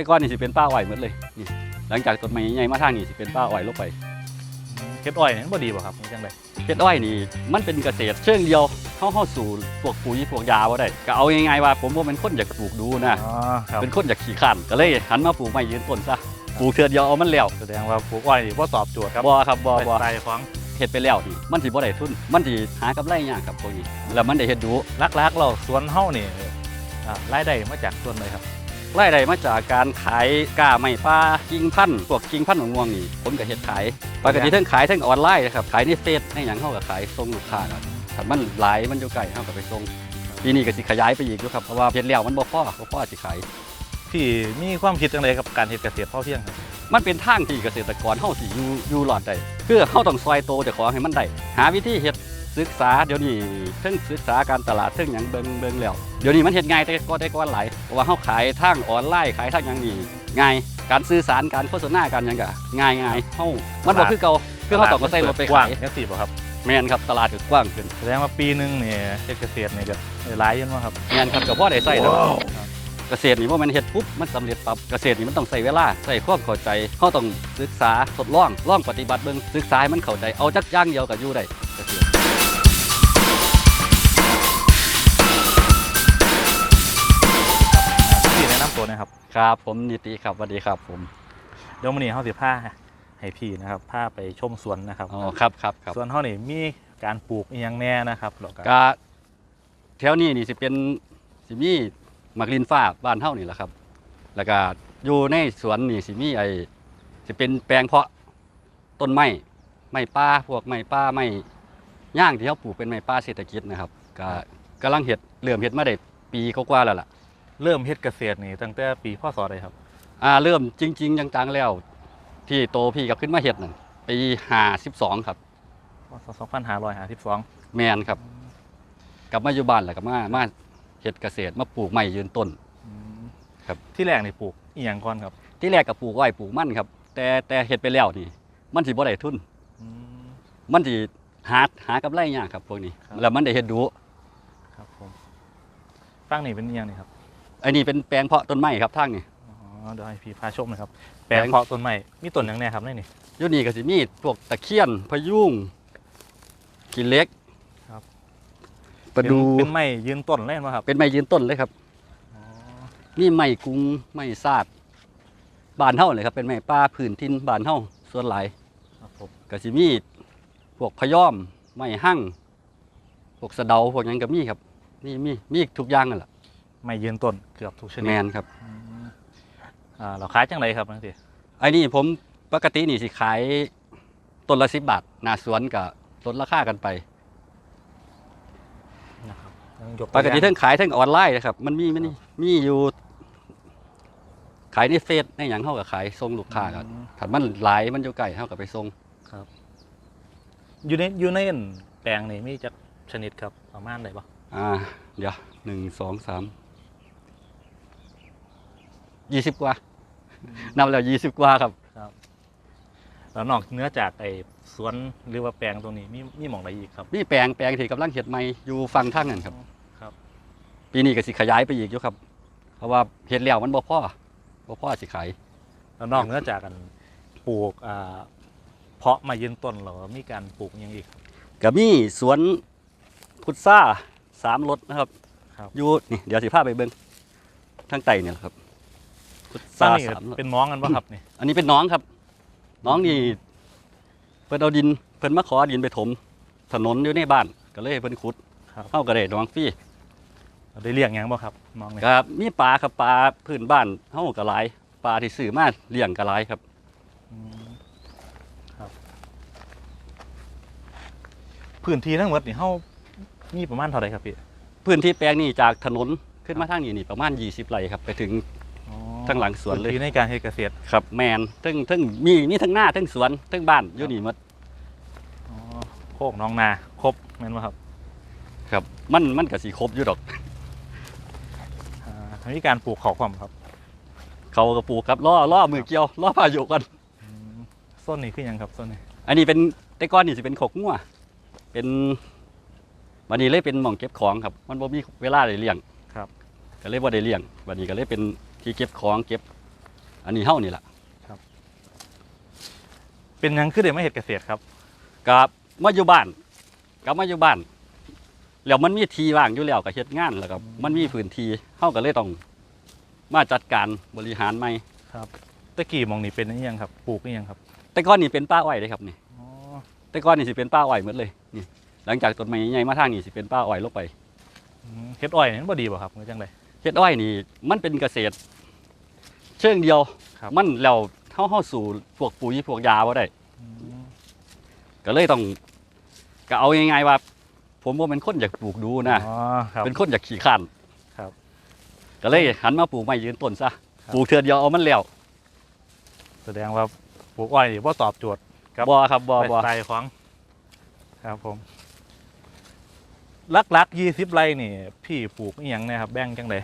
แต่ก่อนนี่สิเป็นป้าอ้อยหมดเลยนี่หลังจากต้นไม้ใหญ่ๆมาทางนี่สิเป็นป้าอ้อยลงไปเฮ็ดอ้อยนี่มันบ่ดีบ่ครับมันจังไดเฮ็ดอ้อยนี่มันเป็นเกษตรเชิงเดียวเข้าเข้าสู่พวกปุ๋ยพวกยาบ่ได้ก็เอาง่ายๆว่าผมบ่เป็นคนอยากปลูกดูนะอ๋อครับเป็นคนอยากขี้ข้านก็เลยหันมาปลูกไม้ยืนต้นซะปลูกเทื่อเดียวเอามันแล้วแสดงว่าปลูกอ้อยนี่บ่ตอบโจทย์ครับบ่ครับบ่บ่สไตล์ของเฮ็ดไปแล้วนี่มันสิบ่ได้ทุนมันสิหากำไรยากครับพวกนี้แล้วมันได้เฮ็ดดูลักๆเราสวนเฮานี่อ่ารายได้มาจากส่วนไหนครับ รายได้มาจากการขายก้าไม้ป่ากิ่งพันธุ์พวกกิ่งพันธุ์มะม่วงนี่ผมก็เฮ็ดขายปกติทั้งขายทั้งออนไลน์นะครับขายในเฟซในหยังเฮาก็ขายส่งลูกค้าครับถ้ามันหลายมันอยู่ไกลเฮาก็ไปส่งปีนี้ก็สิขยายไปอีกอยู่ครับเพราะว่าเฮ็ดแล้วมันบ่พอบ่พอสิขายพี่มีความคิดจังไดกับการเฮ็ดเกษตรพอเพียงครับมันเป็นทางที่เกษตรกรเฮาสิอยู่อยู่รอดได้คือเฮาต้องซอยโตเจ้าของให้มันได้หาวิธีเฮ็ด ศึกษาเดี๋ยวนี้เทั้งศึกษาการตลาดเทั้งหยังเบิ่งเบิ่งแล้วเดี๋ยวนี้มันเฮ็ดง่ายแต่ก็ได้ก่อนหลายเพราะว่าเฮาขายทางออนไลน์ขายทางหยังนี่ง่ายการสื่อสารการโฆษณาการหยังก็ง่ายง่ายเฮามันบ่คือเก่าคือเฮาต้องก็ใส่รถไปกว้าขางยจังซี่บ่ครับแม่นครับตลาดก็กว้างขึ้นแสดงว่าปีหนึงนี่เฮ็ดเกษตรนี่ก็ได้หลายอยันว่าครับแม่นครับก็พอได้ใส่แล้วเกษตรนี่บ่แม่นเฮ็ดปุ๊บมันสำเร็จปั๊บเกษตรนี่มันต้องใส่เวลาใส่ความเข้าใจเฮาต้องศึกษาทดลองลองปฏิบัติเบิ่งศึกษาให้มันเข้าใจเอาจักอย่างเดียวก็อยู่ได้ นะนำตัวหนะครับครับผมนิติครับสวัสดีครับผมเดี๋ยวมื้อนี้เฮาสิพาให้พี่นะครับพาไปชมสวนนะครับอ๋อครับครับครับสวนเฮานี่มีการปลูกอีหยังแน่นะครับแล้วก็ก็แถวนี้นี่สิเป็นสิมีหมักลินฟ้าบ้านเฮานี่แหละครับ แล้วก็อยู่ในสวนนี่สิมีไอ้สิเป็นแปลงเพาะต้นไม้ไม้ป่าพวกไม้ป่าไม้ย่างที่เขาปลูกเป็นไม้ป่าเศรษฐกิจนะครับก็กำลังเฮ็ดเริ่มเฮ็ดมาได้ปีกว่าๆแล้วล่ะ เริ่มเฮ็ดเกษตรนี่ตั้งแต่ปีพศใดครับ อ่าเริ่มจริง ๆ จังๆแล้ว ที่โตพี่กับขึ้นมาเฮ็ดนั่นปี52ครับพศ2552 แมนครับ กลับมาอยู่บ้านแล้วก็มามาเฮ็ดเกษตรมาปลูกไม้ยืนต้นอืมครับ ที่แรกนี่ปลูกอีหยังก่อนครับที่แรกก็ปลูกอ้อยปลูกมันครับ แต่แต่เฮ็ดไปแล้วนี่ มันสิบ่ได้ทุน อืม มันสิหาหากำไรยากครับพวกนี้ ครับ แล้วมันได้เฮ็ดดู ครับผมฟังนี่เป็นอีหยังนี่ครับ อันนี้เป็นแปลงเพาะต้นไม้ครับทางนี่อ๋อเดี๋ยวให้พี่พาชมหนะครับ แปแปลลงงเพาะต้นไม้มีต้นหยังแน่ครับในนี่อยู่นี่ก็สิมีพวกตะเคียนพะยุงกินเล็กครับประดูเป็นเป็นไม้ยืนต้นเล่นวะครับเป็นไม้ยืนต้นเลยครับอ๋อนี่ไม้กุงไม้ซาดบ้านเฮาเลยครับเป็นไม้ป่าพื้นถิ่นบ้านเฮาส่วนหลายครับผมก็สิมีพวกพะยอมไม้หั่งพวกสะเดาพวกหยังก็มีครับนี่มีมีทุกอย่างนั่นแหละ ไม้ยืนต้นเกือบทุกชนิแมดนครับอืมอ่าเราขายจังไรครับนั่นสิไอ้นี่ผมปกตินี่สิขายต้นละสิบบาทหน้าสวนก็ลดราคากันไป นะครับยังยปกติทั้งขายทั้งออนไลน์นะครับ มันมีมันนี่มีอยู่ ขายในเฟซในอย่างเท่ากับขายส่งลูกค้ากันอืมถ้ามันหลายมันอยู่ไกลเท่ากับไปส่งอยู่ในอยู่ในแปลงนี่มีจักชนิดครับประมาณไหนปะอ่า เดี๋ยวหนึ่งสองสาม ยี่สิบกว่า นับแล้วยี่สิบกว่าครับแล้วนอกเหนื้อจากไอ้สวนหรือว่าแปลงตรงนี้มีมีหมองอะไรอีกครับมีแปลงแปลงที่กำลังเห็ดใหม่อยู่ฟังทางนั่นครับ ครับปีนี้ก็สิขยายไปอีกอยู่ครับ เพราะว่าเห็ดแล้วมันบ่พอบ่พอสิขาย แล้วนอกเหนื้อจากกันปลูกอ่าเพาะมายืนต้นเรามีการปลูกหยังอีก ก็มีสวนพุทราสามรถนะครับครับ อยู่นี่เดี๋ยวสิพาไปเบิ่งทางใต้เนี่ยแหละครับ พุทสร้ารางนี่สามรถเป็นม้องกันปะครับนี่อันนี้เป็นน้องครับ น้องนี่เพิ่นเอาดินเพิ่นมาขอดินไปถม ถนนอยู่ในบ้านก็เลยให้เพิ่นขุดครับเฮาก็ได้น้องฟรีเราได้เลี้ยงหยังบ่ครับม้องนี่ก็มีปลาครับปลาพื้นบ้านเฮาก็หลายปลาที่ซื้อมาเลี้ยงก็หลายครับ อืมครับ พื้นที่ทั้งหมดนี่เฮามีประมาณเท่าไหร่ครับพี่พื้นที่แปลงนี้จากถนนขึ้นมาทางนี้นี่ประมาณ 20ไร่ครับ ไปถึงอ๋อ ทั้งหลังสวนเลย พื้ที่ในการเฮ็ดเกษตรครับแมนทั้งทั้งมีมีทั้งหน้าทั้งสวนทั้งบ้านอยู่นี่หมดอ๋อโคกหน้องนาครบแม่นบ่ครับครับ มันมันก็สิครบอยู่ดอก อ่ามีการปลูกเขาความครับเขาก็ปลูกครับล่อล่อมือเกี่ยวล่อพายุกัน อืมส้นนี้คือหยังครับส้นนี้อันนี้เป็นแต่ก่อนนี่สิเป็นขกงัวเป็นวันนี้เลยเป็นหม่องเก็บของครับ มันบ่มีเวลาได้เลี้ยงครับ ก็เลยบ่ได้เลี้ยงวันนี้ก็เลยเป็น ที่เก็บของเก็บ อันนี้เฮานี่ล่ะเป็นหยังคือเดี๋ยวไม่เห็ดเกษตรครับกับมาอยู่บ้านกับมาอยู่บ้านแล้วมันมีทีว่างอยู่แล้วก็เฮ็ดงานแล้วก็มันมีพื้นที่เฮาก็เลยต้องมาจัดการบริหารใหม่ครับตะกี้หมองนี่เป็นอิหยังครับ ปลูกอิหยังครับ แต่ก่อนนี่เป็นป้าอ้อยเด้ครับนี่อ๋อแต่ก่อนนี่สิเป็นป้าอ้อยหมดเลยนี่ หลังจากต้นไม้ใหญ่ๆมาทางนี่สิเป็นป้าอ้อยลงไปอืมเฮ็ดอ้อยนี่มันบ่ดีบ่ครับมันจังได เฮ็ดอ้อยนี่มันเป็นเกษตร เชิงเดียว ครับ มันแล้วเฮาเฮาสู่พวกปุ๋ยพวกยาบ่ได้อืมก็เลยต้องก็เอาง่ายๆว่า ผมว่าเป็นคนอยากปลูกดูนะ อ๋อครับ เป็นคนอยากขี่ข้านครับก็เลยหันมาปลูกไม้ยืนต้นซะ ครับ ปลูกเทือเดียวเอามันแล้วแสดงว่าปลูกอ้อยนี่บ่ตอบโจทย์ ครับ บ่ครับบ่ไลบ่ฟ์สไตล์ของ ครับผม ลักๆยี่สิบไร่นี่ พี่ปลูกอิหยังเนะครับแบ่งจังได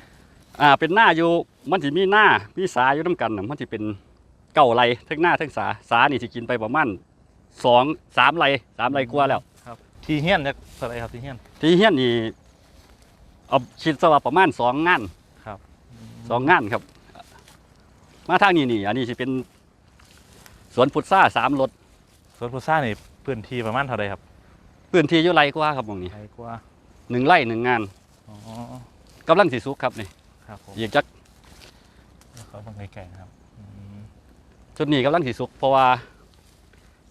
อ่าเป็นหน้าอยู่มันสิมีหน้ามีสาอยู่นํกันน่ะมันสิเป็นเก้าไรทั้งหน้าทั้งสาสานี่สิกินไปประมาณสองสามไรสามไรกว่าแล้วครับทีเฮียนจักเท่าไหรครับทีเฮียนที่เฮียนนี่เอาคิดซะว่าประมาณสองงานครับสองงานครับ มาทางนี้นี่ อันนี้สิเป็นสวนพุทราสามรถสวนพุทรานี่พื้นที่ประมาณเท่าไหรครับพื้นที่อยู่ไรกว่าครับหมองนี้ ไกลกว่า หนึ่งไร่หนึ่งงานอ๋อ กำลังสิสุกครับนี่ครับผมอีกจักเขาต้องไกลๆนะครับอืมชุดนี้กำลังสิสุกเพราะว่า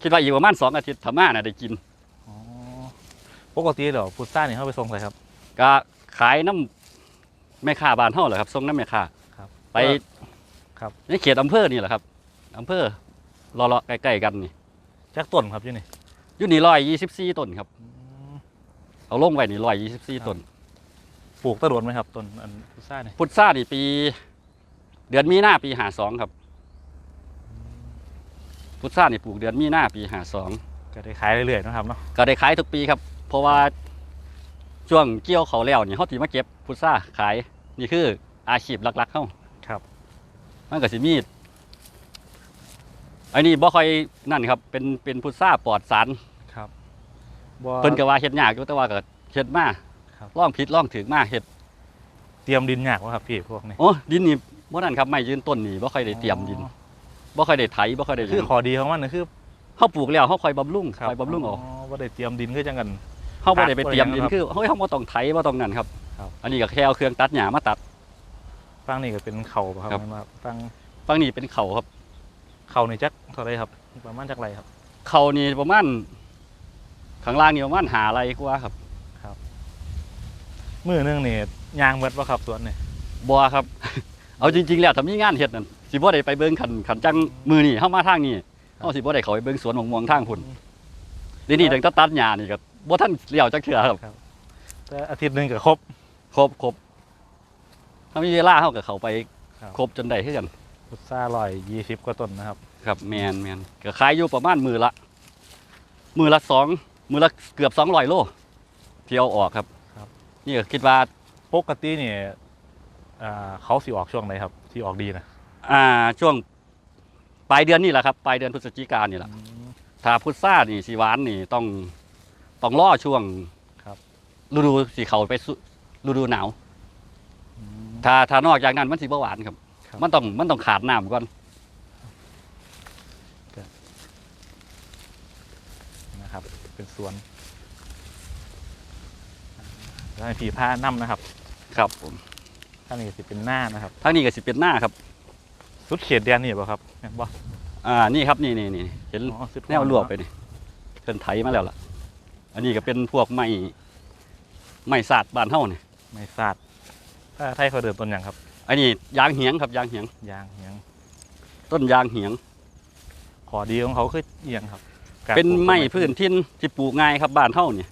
คิดว่าอีกประมาณสองอาทิตย์ธรรมาน่ะได้กินอ๋อปกติเดี๋ยวพุทรานี่เขาไปส่งใส่ครับ ก็ขายน้ำแม่ค้าบ้านเฮาเหรอครับส่งน้ำแม่ค้าครับไปครับ ในเขตอำเภอนี่แหละครับอำเภอรอๆใกล้ๆกันนี่ จักต้นครับอยู่นี่อยู่นี่ร้อยยี่สิบสี่ต้นครับอืม เอาลงไว้นี่ร้อยยี่สิบสี่ต้นปลูกตะโดนไหมครับต้นอันพุทรานี่พุทรานี่ปี เดือนมีนาปีหาสองครับ พุทรานี่ปลูกเดือนมีนาปีหาสองก็ได้ขายเรื่อยๆนะครับเนาะก็ได้ขายทุกปีครับ เพราะว่าช่วงเกี่ยวเขาวแล้วนี่เขาตีมาเก็บพุทราขายนี่คืออาชีพหลักๆเขาครับ มันก็สิมีอันนี้บ่ค่อยนั่นครับ เป็นเป็นพุทราปลอดสารครั บบ่ เพิ่นก็ว่าเฮ็ดยากอยู่แต่ว่าก็เฮ็ดมาครับล่องผิดล่องถึงมาเฮ็ดเตรียมดินยากวะครับพี่พวกนี้โอ้ดินนี่บ่นั่นครับไม่ยืนต้นนี่บ่ค่อยได้เตรียมดินอ๋อบ่ค่อยได้ไถบ่ค่อยได้หยังคือขอดีของมันนะคือเฮาปลูกแล้วเฮาค่อยบำรุงค่อยบำรุงเออกว่าได้เตรียมดินคือจังกัน เฮาบ่ได้ไปเตรียมดินครับคือเฮ้ยเฮาบ่ต้องไถบ่ต้องนั่นครับ ครับ อันนี้ก็แค่เอาเครื่องตัดหญ้ามาตัด ฟังนี่ก็เป็นเขาปะครับครับมันว่าฟังฝั่งนี้เป็นเขาครับ เขานี่จักเท่าไรครับ ประมาณจักไรครับ เขานี่ประมาณ ข้างล่างนี่ประมาณหาไรกว่าครับมือหนึงนี่ยางเบิดวะครับสวนนี่บ่ครับ เอาจริงๆแล้วถ้ามีงานเฮ็ดนั่นสิบ่ได้ไปเบิ่งขันขันจังมือนี่เฮามาทางนี้เฮาสิบ่ได้เข้าไปเบิ่งสวนมะม่วงทางพุ่นเดี๋ยวนี้ตั้งแต่ตัดหญ้านี่ก็บ่ทันเลี้ยวจักเทื่อครับแต่อาทิตย์หนึ่งก็ครบ ครบครบถ้ามีเวลาเฮาก็เข้าไปครับ ครบจนได้คือกัน พุทราลอยยี่สิบกว่าต้นนะครับ ครับแมนแมนก็ขายอยู่ประมาณมือละมือละสอง มือละเกือบสองร้อยโลเที่ยวออกครับครับ นี่ก็คิดว่า ปกตินี่อ่าเขาสิออกช่วงไหนครับ ที่ออกดีนะอ่าช่วงปลายเดือนนี่แหละครับปลายเดือนพฤศจิกายนนี่แหละถ้าพุทรานี่สีหวานนี่ต้องต้องล่อช่วงครับ ฤดูสีเขาไปสู่ฤดูหนาว อืม ถ้าถ้านอกจากนั้นมันสีบ่หวานครับ ครับ มันต้องมันต้องขาดน้ำก่อน นะครับ เป็นสวนแล้วให้ผีผ้านั่นะครับครับผมท่านนี้สิเป็นหน้านะครับทั้งนี้ก็สิเป็นหน้าครับ สุดเขตแดนนี่ป่ะครับเห็นบ่อ่านี่ครับนี่นี่นี่เห็นอ๋อสุดแนวลวกไปนี่เพิ่นไถมาแล้วล่ะ อันนี้ก็เป็นพวกไม้ไม้สาดบ้านเฮานี่ไม่สาดถ้าไทยเขาเดินต้นอย่างครับ อันนี้ยางเหียงครับยางเหียงยางเหียง ต้นยางเหียงขอดีของเขาคือเอียงครับ การเป็นปลูกไม้พื้นถิ่นที่ปลูกง่ายครับบ้านเฮานี่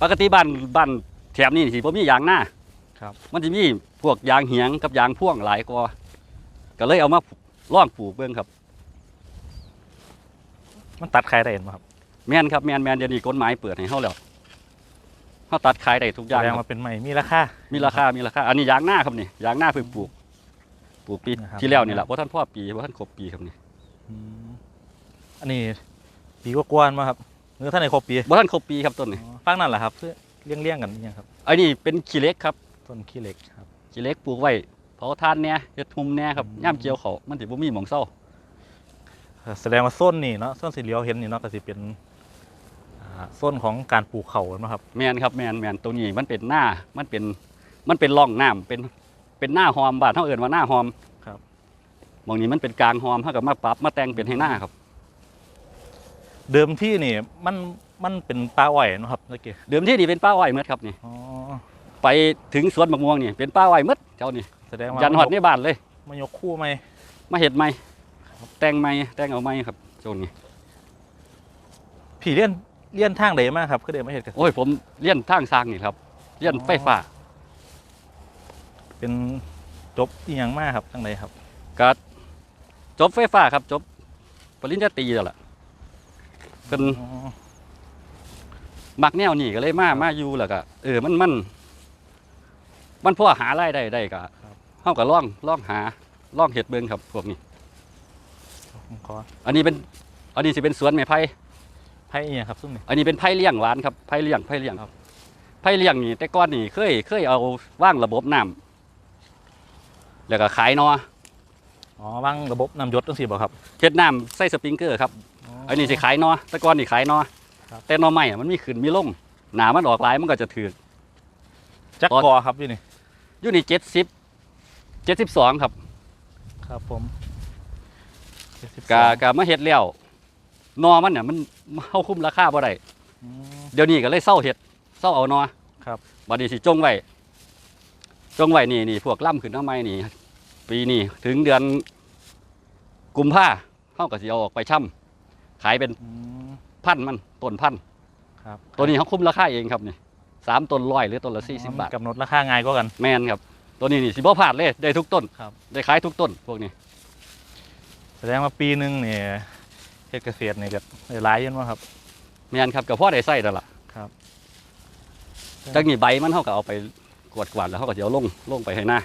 ปกติบ้านบ้านแถบนี้สิบ่มียางหน้าครับ มันสิมีพวกยางเหียงกับยางพ่วงหลายกว่าก็เลยเอามาล่องปลูกเบิ่งครับ มันตัดใครได้เห็นไหมครับ แม่นครับแม่นแม่นเดี๋ยวนี้กฎหมายเปิดให้เฮาแล้วเฮาตัดขายได้ทุกอแสย่างดงครัว่าบเป็นไม้มีราคา มีราคา มีราคา อันนี้ยางหน้าครับนี่ยางหน้าเพิ่งปลูก ปลูกปีนะครับที่แล้วนี่แหละบ่ทันพ่อปีบ่ทันครบปีครับนี่อืมอันนี้ ปีกว่าๆมาครับเนื้อท่านในครบปีบ่ทันครบปีครับต้นนี้อ๋อฟังนั่นแหละครับเพื่อเลี้ยงๆกันอหยังครับอันนี้เป็นขี้เหล็กครับต้นขี้เหล็กครับขี้เหล็กปลูกไว้เผาทานเนี่ยเฮ็ดหุมเนี่ยครับอืมย่ามเกี่ยวเขาวมันสิบ่มีหมองเศร้าแสดงว่าส้นนี่เนาะส้นสีเหลียวเห็นนี่เนาะก็สิเป็นอ่าส้นของการปลูกเขาเนาะครับแมนครับแมนแมนตัวนี้มันเป็นหน้ามันเป็นมันเป็นร่องน้ำเป็นเป็นหน้าหอมบ้านเฮาเอิ้นว่าหน้าหอมครับหมองนี้มันเป็นกลางหอมเฮาก็มาปรับมาแต่งเป็นให้หน้าครับ เดิมที่นี่มันมันเป็นป่าอ้อยเนาะครับเมื่อกี้เดิมที่นี่เป็นป้าอ้อยหมดครับนี่ อ๋อไปถึงสวนมะม่วงนี่เป็นป้าอ้อยหมดเจ้านี่แสดงว่ายันฮอดในบ้านเลย มายกคู่ไหมมาเฮ็ดใหม่แต่งใหม่แต่งเอาใหม่ครับช่วงนี้ผีเลี้ยนเลี้ยนทางใดมากครับก็เดี๋ยวมาเห็นกัน โอ้ยผมเรียนทางสร้างนี่ครับเรียนไฟฟ้าเป็นจบอีหยังมากครับทางใดครับ ก็จบไฟฟ้าครับจบปริญญาตรีแล้วล่ะ เป็นอ๋อมักแนวนี่ก็เลยมามาอยู่แล้วก็เออมันมัน มันพอหารายได้ได้ก็เฮาก็ล่องล่องหาล่องเห็ดเบิ่งครับพวกนี้ ผมขออันนี้เป็น อันนี้สิเป็นสวนไม้ไผ่ ไพ่อีหยังครับซุ่มนี่ อันนี้เป็นไผ่เลี้ยงหวานครับไผ่เลี้ยงไผ่เลี้ยงครับไผ่เลี้ยงนี่แต่ก่อนนี่เคยเคยเอาว่างระบบน้ำแล้วก็ขายนออ๋อวางระบบน้ำหยศตั้งสี่บ่ครับเฮ็ดน้ำใส่สปริงเกอร์ครับ อันนี้สิขายนอแต่ก่อนนี่ขายนอครับ แต่นอใหม่อะมันมีขึ้นมีลงหนามันออกหลายมันก็จะถือจักตอนกอครับอยู่นี่อยู่นี่เจ็ดสิบเจ็ดสิบสองครับครับผม72กะกะมาเฮ็ดแล้วนอมันเนี่ยมันเฮาคุ้มราคาบ่ได้อืม เดี๋ยวนี้ก็เลยเศร้าเฮ็ดเศร้าเอานอครับ บัดนี้สิจงไว้จงไว้นี่นี่พวกล่ำขึ้นมาใหม่นี่ ปีนี้ถึงเดือนกุมภาเฮาก็สิเอาออกไปช่ำ ขายเป็นอืมพันธุ์มันต้นพันธุ์ครับตัวนี้เขาคุ้มราคาเองครับนี่สามต้นร้อยหรือต้นละสี่สิบบาท กำหนดราคาง่ายกว่ากัน แมนครับ ตัวนี้นี่สิบ่พลาดเลยได้ทุกต้นครับ ได้ขายทุกต้นพวกนี้ แสดงว่าปีหนึ่งเนี่ยเฮ็ดเกษตรนี่ก็ได้หลายอยันว่าครับ แมนครับกับพ่อได้ใส่แล้วล่ะครับ จากนี้ใบมันเขาก็เอาไปกวาดกวาดๆแล้วเขาก็จะเอาลงลงไปให้หน้า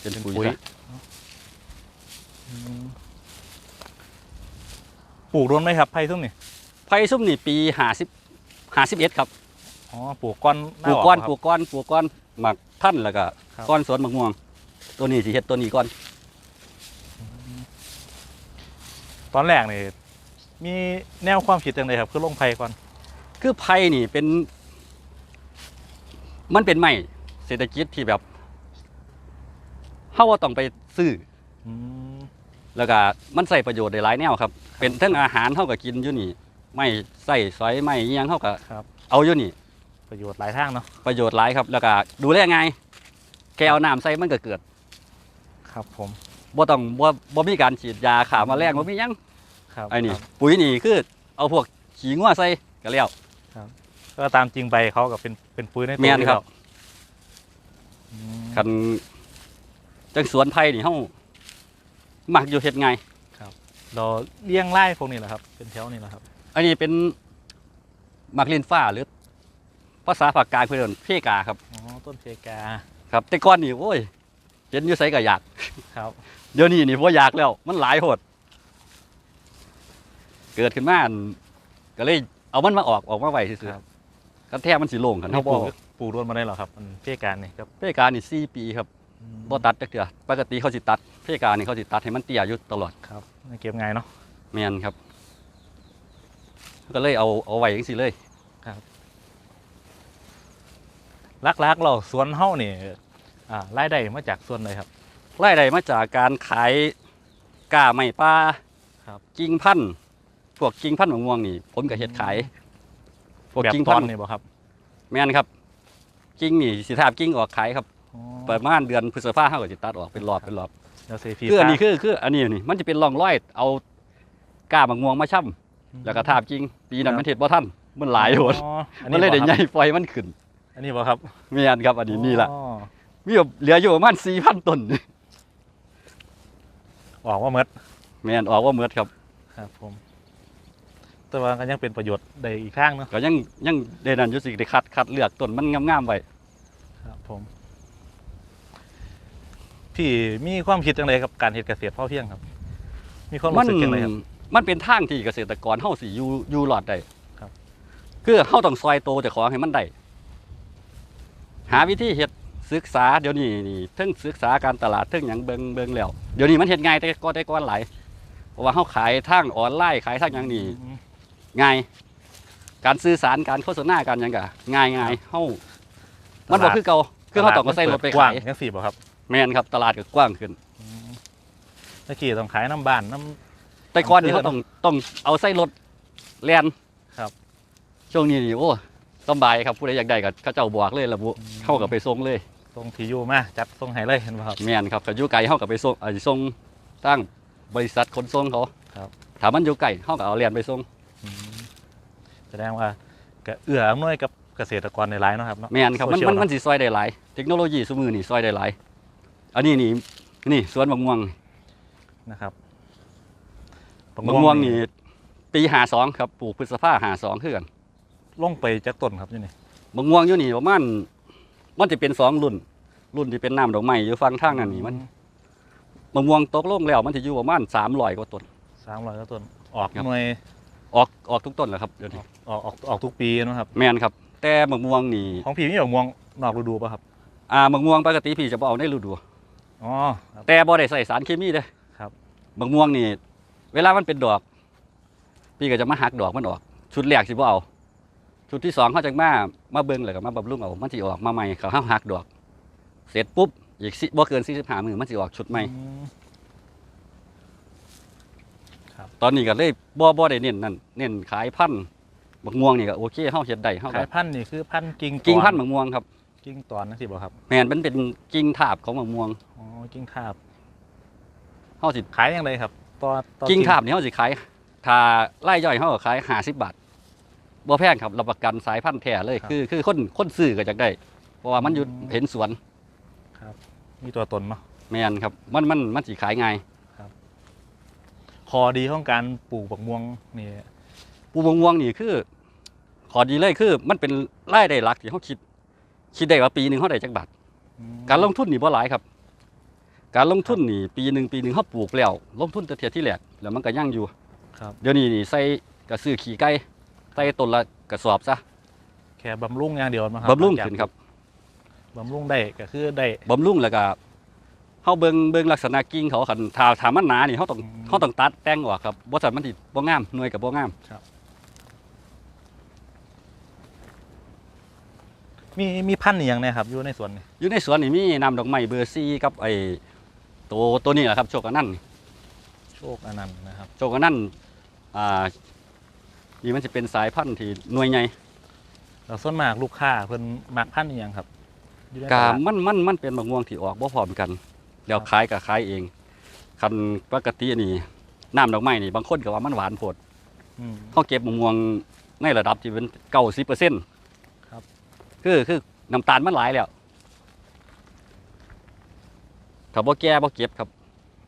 เป็นเป็นปุ๋ยปุ๋ยซะอืม ปลูกโดนไหมครับไผ่ซุ่มนี่ไผ่ซุ่มนี่ปีห้าสิบห้าสิบเอ็ดครับอ๋อปลูกก้อนหปลูกาก้อนครับปลูกก้อนปลูกก้อนหมักท่านแล้วก็ครับก้อนสวนมะม่วง ตัวนี้สิเฮ็ดตัวนี้ก่อนตอนแรกนี่มีแนวความคิดจังไดครับคือลงไผ่ก่อนคือไผ่นี่เป็น มันเป็นไม้เศรษฐกิจที่แบบเฮาว่าต้องไปซื้อ อืม แล้วก็มันใส่ประโยชน์ได้หลายแนวครับ เป็นทั้งอาหารเท่ากับกินอยู่นี่ ไม่ใส่สอยไม่อิหยังเท่ากับครับ เอาอยู่นี่ ประโยชน์หลายทางเนาะประโยชน์หลายครับ แล้วก็ดูแลง่ายแกเอาน้ำใส่มันก็เกิดครับผมบ่ต้องบ่บ่มีการฉีดยาขาแมาแรงบ่มีหยังครับไอ้นี่ ครับปุ๋ยนี่คือเอาพวกขี้งัวใส่ก็แล้ว ก็ตามจริงใบเขากับเป็นเป็นปุ๋ยในตัวแม่นครับ อยู่แล้วอืมคันจังสวนไผ่นี่เฮา มักอยู่เฮ็ดไงายเราเลี้ยงไล่พวกนี้แหละครับ เป็นแถวนี้แหละครับ อันนี้เป็นมักลินฟ้าหรือ ภาษาภาคกลางเพิ่นเอิ้นเพกาครับ อ๋อ ต้นเพกา ครับ แต่ก่อนนี่โอ้ยเห็นอยู่ไสก็อยาก ครับ เดี๋ยวนี้นี่พ่อยากแล้ว มันหลายโหด เกิดขึ้นมาอันก็เลยเอามันมาออกออกมาไว้ซื่อครับ ๆกันแทบมันสิโล่งกันเขาเขาปบลูอกกปลูกรวนมาได้เหรอครับ มันเพกานี่ครับเพกานี่สี่ปีครับบ่ตัดจักเทื่อปกติเขาสิตัด เพกานี่เขาสิตัดให้มันเตี้ยอยู่ตลอดครับเก็บไงายเนาะแม่นครับ ก็เลยเอาเอาไว้จังซี่เลยลักๆเราสวนเฮ้านี่อ่ารายได้มาจากส่วนไหนครับรายได้มาจากการขายก้าไม้ป่าครับกิ่งพันธุ์พวกกิ่งพันธุ์มะม่วงนี่ ผมก็เฮ็ดขายพวกแบบกิ่งตพัอนนธุ์นี่บ่ครับ แม่นครับ กิ่งนี่สิทาบกิ่งออกขายครับอ๋อประมาณเดือนพฤษภาเขาก็จะตัดออกเป็นรอบเป็นรอบ เดี๋ยวเซฟีคืออันนี้คือคืออันนี้นี่มันจะเป็นร่องรอย เอาก้าบางม่วงมาช่ำแล้วก็ทาบจริง ปีนั้นมันเห็ดบ่ทันมันหลายโหดอ๋ออันมันนี้เลยบ่ได้ครับใหญ่ไฟมันขึ้น อันนี้บ่ครับเมียนครับ อันนี้นี่ล่ะอ๋อมีอยู่เหลืออยู่ประมาณ4,000ต้นออกว่าเมดเมียนออกว่าเมือดครับ ครับผม แต่ว่าก็ยังเป็นประโยชน์ได้อีกข้างเนาะก็ยังยังได้นั่นอยู่สิได้คัดคัดเลือกต้นมันงามๆไว้ครับผม พี่มีความคิดจังไดกับการเฮ็ดเกษตรพอเพียงครับ มีความมัรู้สึกจังไดครับ มันเป็นทางที่เกษตรกรเฮาสิอยู่อยู่รอดได้ครับ คือเฮาต้องซอยโตเจ้าของให้มันได้หาวิธีเฮ็ดศึกษาเดี๋ยวนี้นี่เทั้งศึกษาการตลาดเทั้งหยังเบิงเบิงแล้วเดี๋ยวนี้มันเฮ็ดง่ายแต่ก็แต่ก่อนหลายเพราะว่าเฮาขายทางออนไลน์ขายทางหยังนี่อืมง่าย การสื่อสารการโฆษณาการหยังก็ง่ายง่ายเฮามันบ่คือเก่าคือเฮาต้องเอาใส่รถไปกว้าขางยจังสี่บ่ครับ แม่นครับตลาดก็กว้างขึ้น อืมตะกี้ต้องขายน้ำบ้านน้ำ แต่ก่อนนี่อำเภอเขาต้องต้องเอาใส่รถแล่นครับ ช่วงนี้นี่โอ้สำบายครับผู้ใดอยากได้ก็เขาเจ้าบอกเลยระบุเข้ากับไปส่งเลย ตรงที่อยู่มาจัดส่งให้เลยเห็นป่ะครับ แม่นครับก็อยู่ไกลเฮากับไปส่งอาจจะส่งตั้งบริษัทขนส่งเขาครับ ถ้ามันอยู่ไกลเฮาก็เอาเรียนไปส่งอืมแสดงว่าก็เอื้ออำนวยกับเกษตรกรในหลายเนาะครับเนาะ แม่นครับมันโซเชียลมันเนาะมันสิซอยได้หลายเทคโนโลยีสมือนี่ซอยได้หลาย อันนี้นี่นี่สวนมะม่วงนะครับมะม่วงนี่ปี52ครับปลูกพฤษภา52คือกันลงไปจากต้นครับอยู่นี่มะม่วงอยู่นี่ประมาณมันจะเป็นสองรุ่น รุ่นที่เป็นน้ำดอกไม้อยู่ฟังทางนั้นนี่มันมะม่วงตกลงแล้ว มันจะอยู่ประมาณ300กว่าต้นสามร้อยกว่าต้นออกครับหน่วยออกออกทุกต้นแหละครับเดี๋ยวนี้ออกออกออกทุกปีเนาะครับ แม่นครับ แต่มะม่วงนี่ของพี่มีดอกม่วงนอกฤดูป่ะครับ อ่ามะม่วงปกติพี่จะบ่เอาในฤดู อ๋อครับ แต่บ่ได้ใส่สารเคมีเด้อครับมะม่วงนี่ เวลามันเป็นดอก พี่ก็จะมาหักดอกมันออก ชุดแรกสิบ่เอา ชุดที่สองเขาจะมามาเบิ่งแล้วก็มาบำรุงเอามันสิออกมาใหม่เขาห้าหักดอก เสร็จปุ๊บอีกสิบ่เกิน45มื้อมันสิออกชุดใหม่ อืม ตอนนี้ก็เลยบ่บ่ได้เน้นนั่นเน้นขายพันธุ์มะม่วงนี่ก็โอเคเฮาเฮ็ดได้เฮาขาก็ยพันธุ์นี่คือพันธุ์กิ่งกิ่งตอพันธุ์มะม่วงครับ กิ่งตอนนะสิบ่ครับแม่นมันเป็นกิ่งทาบของมะม่วงอ๋อกิ่งทาบเฮาสิขายยังไงครับต่อต่อกิ่งทาบนี่เฮาสิขายถ้าไล่ย่อยเฮาก็ขาย50บาทบ่แพงครับรับประกันสายพันธุ์แท้เลยคือคือคนคนซื้อก็จักได้ เพราะว่ามันอยู่เห็นสวนมีตัวตนเนาะแม่นครับ มันมันมันสิขายง่ายคอดีของการปลูกบักม่วงนี่ปลูกมะม่วงนี่คือ ขอดีเลยคือ มันเป็นรายได้หลักที่เฮาคิด คิดได้ว่าปีหนึงเฮาได้จักบาทอืมการลงทุนนี่บ่หลายครับ การลงทุนนี่ปีหนึ่งปีหนึ่งเขาปลูกแล้วลงทุนแต่เทียที่แหลกแล้วมันก็ยั่งอยู่ครับเดี๋ยวนี้นี่ใส่กระซื้อขี่ไก่ใส่ต้นละกระสอบซะแค่บำรุงอย่างเดียวมั้งบำรุงขึ้นครับบำรุงได้ก็คือได้บำรุงแล้วก็เฮาเบิ่งเบิ่งลักษณะกิ่งเขาคันถ้าถ้ามันหนานี่เฮาต้องอืมเฮาต้องตัดแต่งออกครับบ่ซั่นมันสิบ่งามหน่วยก็บ่งาม มีมีพันธุ์อหย่างเนะครับอยู่ในสวนนี่อยู่ในสวนนี่มีน้ำดอกไม้เบอร์ซี่กับไอ้ตัวตัวนี้แหละครับโชกอันนั้นโชคอนันต์นะครับโชกอันนั้นอ่านี่มันจะเป็นสายพันธุ์ที่หน่วยใหญ่แล้วส่วนมากลูกค้าเพิ่นมักพันธุ์อหย่างครับอยู่ในตกาลาด มันมันมันเป็นมะม่วงที่ออกบ่พร้อมกันแล้วครับ ขายก็ขายเองคันปกตินี่น้ำดอกไม้นี่บางคนก็ว่ามันหวานโพดอืมเขาเก็บมะม่วงในระดับที่เป็นเก้าสิบเปอร์เซ็นต์ครับ คือคือน้ำตาลมันหลายแล้วถ้าบ่แก่บ่เก็บครับ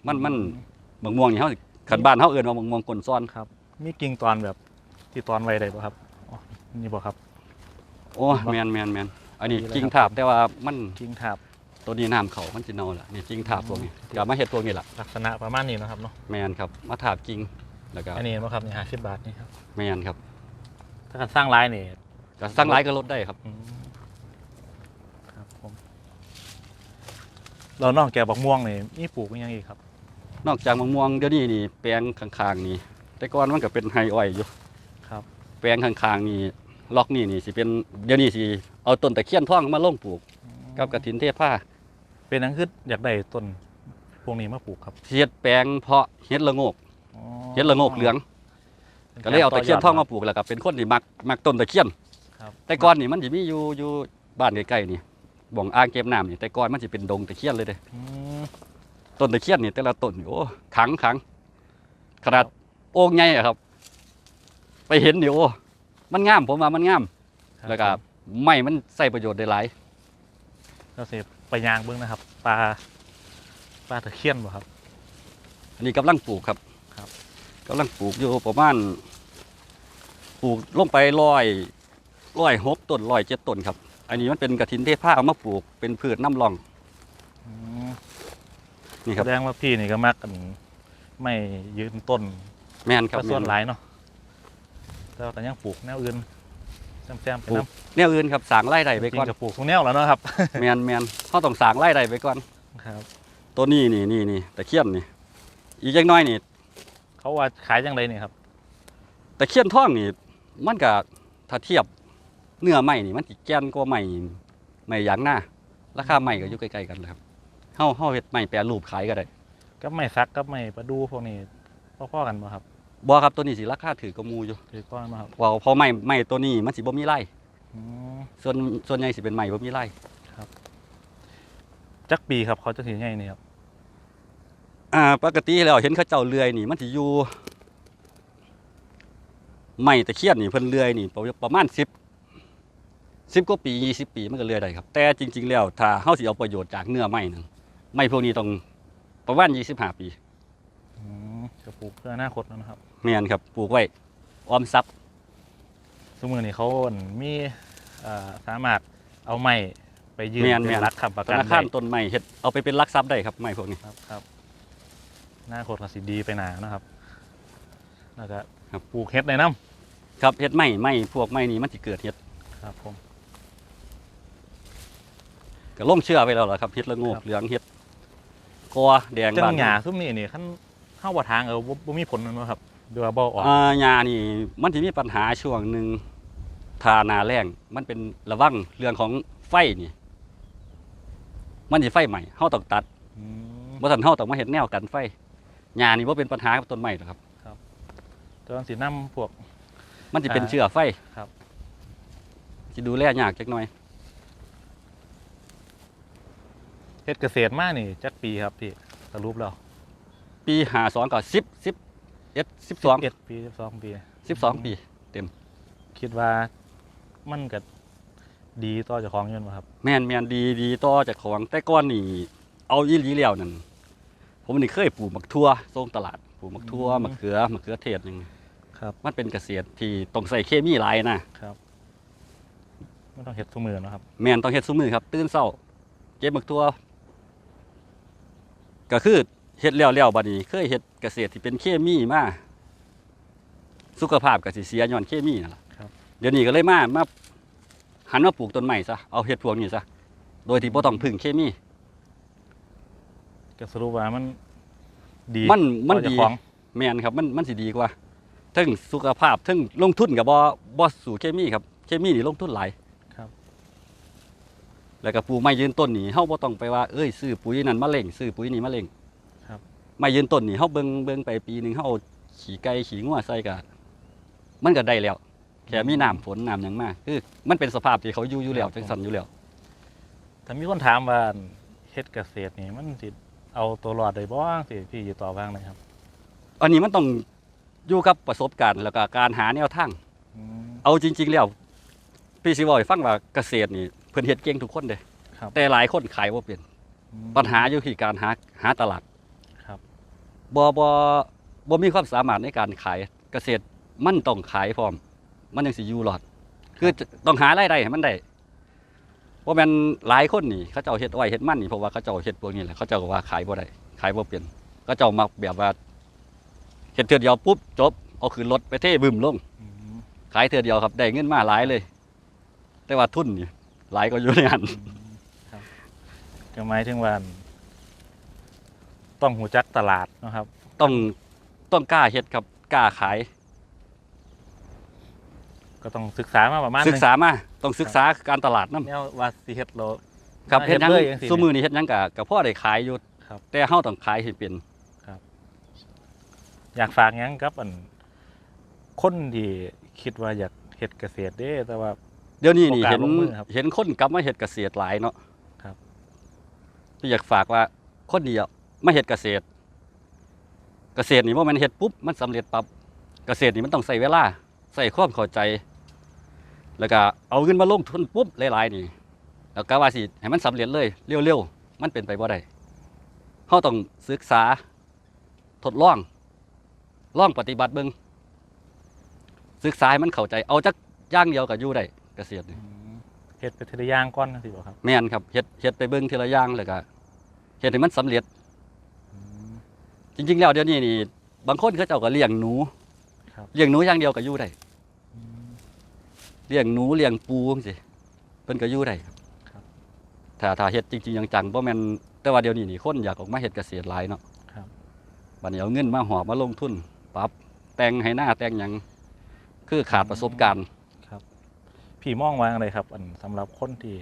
มันมันมะม่วงนี่เฮาขันบ้านเฮาเอิ้นว่ามะม่วงกลนซ้อนครับ มีกิ่งตอนแบบที่ตอนไว้ได้ป่ะครับอ๋อนี่บ่ครับ โอ้แม่นแม่นแม่นอันนี้ดีเลยกิ่งครับทาบแต่ว่ามันกิ่งทาบตัวนี้น้ำเขามันสิเน่าล่ะนี่กิ่งทาบพวกนี้อืมก็มาเฮ็ดพวกนี้ล่ะลักษณะประมาณนี้เนาะครับเนาะแม่นครับ มาทาบกิ่งแล้วก็อันนี้บ่ครับนี่ห้าสิบบาทนี่ครับแม่นครับถ้าการสร้างรายนี่ก็สั่งหลายก็ลดได้ครับอืมครับผม เรานอกจากบักม่วงนี่มีปลูกอีกอยังอีกครับ นอกจากมะม่วงเดี๋ยวนี้นี่แปลงข้างๆนี่แต่ก่อนมันก็เป็นไฮอ้อยอยู่ครับ แปลงข้างๆนี่ล็อกนี่นี่สิเป็นเดี๋ยวนี้สิเอาต้นตะเคียนท่องมาลงปลูก กับกระถินเทพผ้าเป็นหนังคืออยากได้ต้นพวกนี้มาปลูกครับเฮ็ดแปลงเพาะเฮ็ดละโงกอ๋อเฮ็ดละโงกเหลืองก็เลยเอาตะเคียนท่องมาปลูกแล้วก็เป็นคนที่มักมักต้นตะเคียน ครับ แต่ก่อนนี่มันสิมีอยู่อยู่บ้านใกล้ๆนี่ บ่องอ่างเก็บน้ำนี่แต่ก่อนมันสิเป็นดงตะเคียนเลยเด้อืมต้นตะเคียนนี่แต่ละต้นนี่โอ้ขังขังขนาดโอ่งใหญ่อะครับ ไปเห็นนี่โอ้มันงามผมว่ามันงามครับแล้วก็ไม้มันใส่ประโยชน์ได้หลายก็เสพไปยางเบิ้งนะครับ ปลา ปลาตะเคียนบ่ครับ อันนี้กำลังปลูกครับครับ กำลังปลูกอยู่ประมาณปลูกลงไปร้อยร้อยหกต้นร้อยเจ็ดต้นครับ อันนี้มันเป็นกระถินเทผ้าเอามาปลูกเป็นพืชน้ำรอง อืมนี่ครับแสดงว่าพี่นี่ก็มักอันไม่ยืนต้นแม่นครับก็ส่วนหแม่นลายเนาะแต่ว่าก็ยังปลูกแนวอื่นแซมๆไปปลูกน้ำแนวอื่นครับสร้างรายได้ไปจริก่อนงๆกับปลูกทุกแนวแล้วเนาะครับ แมนแมนเขาต้องสร้างรายได้ไปก่อน ครับ ตัวนี้นี่นี่นี่ตะเคียนนี่ อีกอย่างน้อยนี่เขาว่าขายจังไรนี่ครับตะเคียนทองนี่มันก็ถ้าเทียบ เนื้อไม้นี่มันสิแก่นกว่าไม้ไม้ยางหน้าราคาไม้ก็อยู่ใกล้ๆกันแหละครับเฮาเฮาเฮ็ดไม้แปรรูปขายก็ได้ก็ไม่ซักก็ไม่ประดูพวกนี้พ่อๆกันบ่ครับบ่ครับตัวนี้สิราคาถือกว่าหมู่อยู่ถือก้อนมาครับว่าเพราะไม้ไม้ตัวนี้มันสิบ่มีลายอืมส่วนส่วนใหญ่สิเป็นไม้บ่มีลายจักปีครับเขาจะถือไงนี่ครับอ่าปกติแล้วเห็นเขาเจ้าเลื่อยนี่ มันสิอยู่ไม้ตะเคียนนี่เพิ่นเลื่อยนี่ประประมาณ 10 10กว่าปี20ปีมันก็เลื่อยได้ครับ แต่จริง ๆ แล้วถ้าเฮาสิเอาประโยชน์จากเนื้อไม้นั่นไม้พวกนี้ต้องประมาณ25ปีอืมจะปลูกเพื่ออนาคตแล้วนะครับแม่นครับปลูกไว้ออมทรัพย์สมือนี่เขามีเอ่อสามารถเอาไม้ไปยืนแม่นเป็แม่นนรักคำประธกันนาคารได้ต้นไม้เฮ็ดเอาไปเป็นหลักทรัพย์ได้ครับไม้พวกนี้ ครับครับอนาคตก็สิดีไปหนานะครับแล้วก็ครับ ปลูกเฮ็ดในน้ครับเฮ็ดไม้ไม้พวกไม้นี้มันสิเกิดเฮ็ดำครับผม ก็ล่มเชื่อไปแล้วล่ะครับเฮ็ดละโงกครับ เหลืองเฮ็ดกอแดงจับางหญ้าซุ้มนี่นี่ขั้นเข้าบ่ทางเออบ่บ่มีผลนั่นบ่ครับดูว่าบ่ออกอ่าหญ้านี่มันสิมีปัญหาช่วงหนึงทาหนาแรงมันเป็นระวังเรื่องของไฟนี่ มันสิไฟใหม่เฮาต้องตัด อืม บ่ทันเฮาต้องมาเฮ็ดแนวกันไฟหญ้านี่บ่เป็นปัญหากับต้นไม้หรอกครับแตอนสินํพวก มันสิเป็นอ่าเชื้อไฟครับ สิดูแลยากจักหน่อย เฮ็ดเกษตรมานี่จักปีครับพี่สรุปแล้วปี52ก็10 10เอ็ด12 11ปี12ปี12ปีคิดว่ามันก็ดีต่อเจ้าของอยืนบ่ครับ แม่นแม่นดีดีต่อจากของแต่ก่อนนี่เอาอีหลีแล้วนั่นผมนี่เคยปลูกมักทั่วส่งตลาดปลูกมักทั่วอืมมะเขือมะเขือเทศหนึงครับ มันเป็นเกษตรที่ต้องใส่เคมีหลายนะไม่ต้องเฮ็ดทุกมือเนาะครับ แม่นต้องเฮ็ดซุมือครับ ตื่นเช้าเก็บมักทั่ว ก็คือเฮ็ดแล้วแล้วบัดนี้ เคยเฮ็ดเกษตรที่เป็นเคมีมาสุขภาพก็สิเสียย้อนเคมีนั่นล่ะครับ เดี๋ยวนี้ก็เลยมามาหันมาปลูกต้นไม้ซะเอาเฮ็ดพวกนี้ซะโดยที่บ่ต้องพึ่งเคมี ก็สรุปว่ามันดีมันมันต่อเจ้าดีของแม่นครับมันมันสิดีกว่าทั้งสุขภาพทั้งลงทุนกับบ่บ่สู่เคมีครับ เคมีนี่ลงทุนหลายครับ แล้วก็ปลูกไม้ยืนต้นนี่เฮาบ่ต้องไปว่าเอ้ยซื้อปุ๋ยนั่นมาเล่งซื้อปุ๋ยนี่มาเล่งครับ ไม้ยืนต้นนี่เฮาเบิ่งเบิ่งไปปีหนึงเฮาเอาขี้ไก่ขี้งัวใส่ก็มันก็ได้แล้ว แค่มีน้ำฝนน้ำหยังมาคือมันเป็นสภาพที่เขาอยู่อยู่แล้วจังซั่นอยู่แล้วถ้ามีคนถามว่าเฮ็ดเกษตรนี่มันสิเอาตัวรอดได้บ่สิพี่อยู่ต่อบ้างเลยครับอันนี้มันต้องอยู่กับประสบการณ์แล้วก็การหาแนวทางอืมเอาจริง ๆ แล้วพี่สิบอกให้ฟังว่าเกษตรนี่ เพิ่นเฮ็ดเก่งทุกคนเด้ครับ แต่หลายคนขายบ่เป็นอืมปัญหาอยู่ที่การหาหาตลาดครับบ่บ่บ่มีความสามารถในการขายเกษตรมันต้องขายพร้อม มันจังสิอยู่รอด คือต้องหารายได้ให้มันได้บ่แม่นหลายคนนี่เขาเจ้าเฮ็ดอ้อยเฮ็ดมันนี่เพราะว่าเขาเจ้าเฮ็ดพวกนี้แหละเขาเจ้าก็ว่าขายบ่ได้ขายบ่เป็นเขาเจ้ามักแบบว่าเฮ็ดเทื่อเดียวปุ๊บจบเอาขึ้นรถไปเทบึ้มลง อืมขายเทื่อเดียวครับได้เงินมาหลายเลย แต่ว่าทุนนี่ หลายก็อยู่ในหันครับก็หมายถึงว่าต้องหูจักตลาดเนาะครับ ต้องต้องกล้าเฮ็ดครับกล้าขาย ก็ต้องศึกษามาประมาณหศึนึกงษามาต้องศึกษาการตลาดนํแนวว่าสิเฮ็ดโลครับมาเฮ็ดหยังเลยจังซี่ซุมือนี่เฮ็ดหยังก็ก็พอได้ขายอยู่ครับแต่เฮาต้องขายให้เป็นอยากฝากหยังกับอันคนที่คิดว่าอยากเฮ็ดเกษตรเด้แต่ว่า เดี๋ยวนี้นี่โอกาสเห็นลงมือครับ เห็นคนกลับมาเฮ็ดเกษตรหลายเนาะครับที่อยากฝากว่าคนเดียวมาเฮ็ดเกษตร เกษตรนี่บ่แม่นเฮ็ดปุ๊บมันสำเร็จปั๊บเกษตรนี่มันต้องใช้เวลาใช้ความเข้าใจ แล้วก็เอาเงินมาลงทุนปุ๊บหลายๆนี่ แล้วก็ว่าสิให้มันสำเร็จเลยเร็วๆมันเป็นไปบ่ได้เฮาต้องศึกษาทดลองลองปฏิบัติเบิ่งศึกษาให้มันเข้าใจเอาจักอย่างเดียวก็อยู่ได้เกษตรนี่อืมเฮ็ดไปทีละอย่างก่อนจังซี่บ่ครับแม่นครับเฮ็ดเฮ็ดไปเบิ่งทีละอย่างแล้วก็เฮ็ดให้มันสำเร็จอืมจริง ๆ แล้วเดี๋ยวนี้นี่บางคนเขาเจ้าก็เลี้ยงหนูครับ เลี้ยงหนูอย่างเดียวก็อยู่ได้อืมเลี้ยงหนูเลี้ยงปูจังซี่เพิ่นก็อยู่ได้ครับครับ ถ้าถ้าเฮ็ดจริงๆจังๆบ่แม่นแต่ว่าเดี๋ยวนี้นี่คนอยากออกมาเฮ็ดเกษตรหลายเนาะครับ บัดนี้เอาเงินมาหอบมาลงทุนปรับแต่งให้หน้าแต่งหยังคือขาดประสบการณ์ พี่มองว่าอะไรครับ อันสำหรับคนที่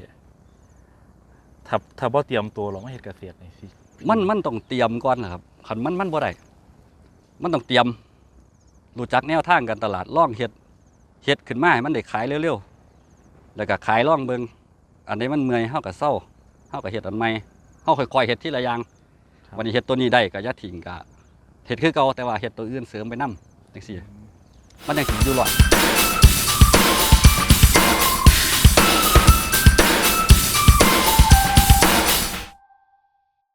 ถ้าถ้าบ่เตรียมตัวเราไม่เฮ็ดเกษตรนี่สิมันมันต้องเตรียมก่อนนะครับคันมันมันบ่ได้มันต้องเตรียมรู้จักแนวทางการตลาดล่องเฮ็ดเฮ็ดขึ้นมาให้มันได้ขายเร็วๆแล้วก็ขายล่องเบิงอันใดมันเมื่อยเฮาก็เศร้าเฮาก็เฮ็ดอันใหม่เฮาค่อยๆเฮ็ดทีละอย่างวันนี้เฮ็ดตัวนี้ได้ก็อย่าทิ้งก็เฮ็ดคือเก่าแต่ว่าเฮ็ดตัวอื่นเสริมไปนํจังซี่มันจังสิอยู่รอด